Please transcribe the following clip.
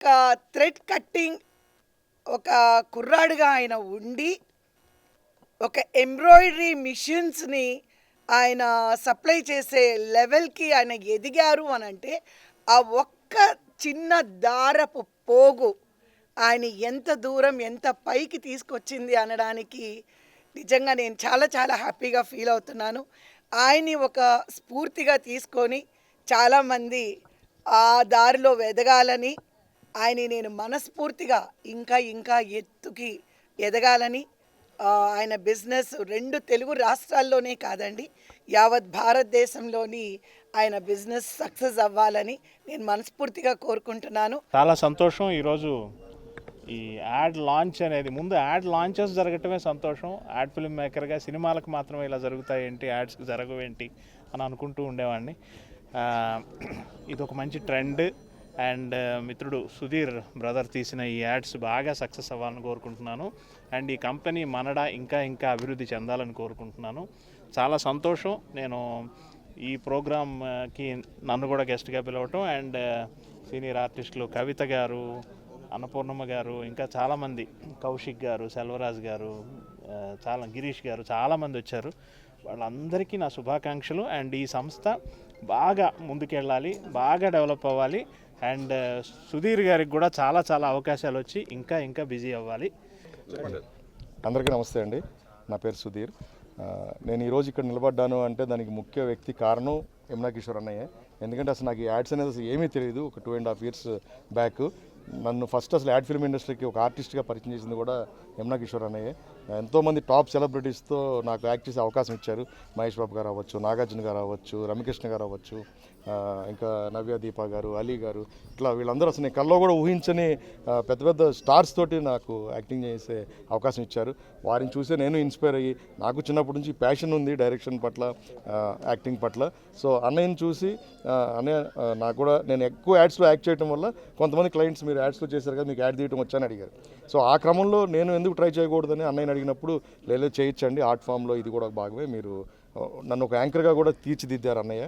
ఒక thread cutting ఒక కుర్రాడుగా ఆయన ఉండి ఒక ఎంబ్రాయిడరీ మిషన్స్ని ఆయన సప్లై చేసే లెవెల్కి ఆయన ఎదిగారు అని అంటే ఆ ఒక్క చిన్న దారపు పోగు ఆయన ఎంత దూరం ఎంత పైకి తీసుకొచ్చింది అనడానికి నిజంగా నేను చాలా చాలా హ్యాపీగా ఫీల్ అవుతున్నాను. ఆయన్ని ఒక స్ఫూర్తిగా తీసుకొని చాలామంది ఆ దారిలో వెదగాలని ఆయన నేను మనస్ఫూర్తిగా ఇంకా ఇంకా ఎత్తుకి ఎదగాలని ఆయన బిజినెస్ రెండు తెలుగు రాష్ట్రాల్లోనే కాదండి యావత్ భారతదేశంలోని ఆయన బిజినెస్ సక్సెస్ అవ్వాలని నేను మనస్ఫూర్తిగా కోరుకుంటున్నాను. చాలా సంతోషం. ఈరోజు ఈ యాడ్ లాంచ్ అనేది ముందు యాడ్ లాంచెస్ జరగటమే సంతోషం. యాడ్ ఫిల్మ్ మేకర్గా సినిమాలకు మాత్రమే ఇలా జరుగుతాయి ఏంటి జరగవేంటి అని అనుకుంటూ ఉండేవాడిని. ఇది ఒక మంచి ట్రెండ్. అండ్ మిత్రుడు సుధీర్ బ్రదర్ తీసిన ఈ యాడ్స్ బాగా సక్సెస్ అవ్వాలని కోరుకుంటున్నాను. అండ్ ఈ కంపెనీ మనడా ఇంకా ఇంకా అభివృద్ధి చెందాలని కోరుకుంటున్నాను. చాలా సంతోషం. నేను ఈ ప్రోగ్రామ్కి నన్ను కూడా గెస్ట్గా పిలవటం. అండ్ సీనియర్ ఆర్టిస్టులు కవిత గారు అన్నపూర్ణమ్మ గారు ఇంకా చాలామంది కౌశిక్ గారు సెల్వరాజ్ గారు చాలా గిరీష్ గారు చాలామంది వచ్చారు. వాళ్ళందరికీ నా శుభాకాంక్షలు. అండ్ ఈ సంస్థ బాగా ముందుకెళ్ళాలి బాగా డెవలప్ అవ్వాలి. అండ్ సుధీర్ గారికి కూడా చాలా చాలా అవకాశాలు వచ్చి ఇంకా ఇంకా బిజీ అవ్వాలి. అందరికీ నమస్తే అండి. నా పేరు సుధీర్. నేను ఈరోజు ఇక్కడ నిలబడ్డాను అంటే దానికి ముఖ్య వ్యక్తి కారణం యమునా కిషోర్ అన్నయ్య. ఎందుకంటే అసలు నాకు ఈ యాడ్స్ అనేది అసలు ఏమీ తెలియదు. ఒక two and half years back నన్ను ఫస్ట్ అసలు యాడ్ ఫిల్మ్ ఇండస్ట్రీకి ఒక ఆర్టిస్ట్గా పరిచయం చేసింది కూడా యమునా కిషోర్ అన్నయ్య. ఎంతోమంది టాప్ సెలబ్రిటీస్తో నాకు యాక్ట్ చేసే అవకాశం ఇచ్చారు. మహేష్ బాబు గారు అవ్వచ్చు నాగార్జున గారు అవ్వచ్చు రమ్యకృష్ణ గారు అవ్వచ్చు ఇంకా నవ్య దీప గారు అలీ గారు ఇట్లా వీళ్ళందరూ అసలు నేను కల్లో కూడా ఊహించని పెద్ద పెద్ద స్టార్స్ తోటి నాకు యాక్టింగ్ చేసే అవకాశం ఇచ్చారు. వారిని చూసే నేను ఇన్స్పైర్ అయ్యి నాకు చిన్నప్పటి నుంచి ప్యాషన్ ఉంది డైరెక్షన్ పట్ల యాక్టింగ్ పట్ల. సో అన్నయ్యని చూసి అన్నయ్య నాకు కూడా నేను ఎక్కువ యాడ్స్లో యాక్ట్ చేయడం వల్ల కొంతమంది క్లయింట్స్ మీరు యాడ్స్లో చేశారు కదా మీకు యాడ్ తీయటం వచ్చాను అడిగారు. సో ఆ క్రమంలో నేను ఎందుకు ట్రై చేయకూడదని అన్నయ్యని అడిగినప్పుడు లేదు చేయొచ్చండి ఆర్ట్ ఫామ్లో ఇది కూడా ఒక భాగమే మీరు నన్ను ఒక యాంకర్గా కూడా తీర్చిదిద్దారు అన్నయ్య.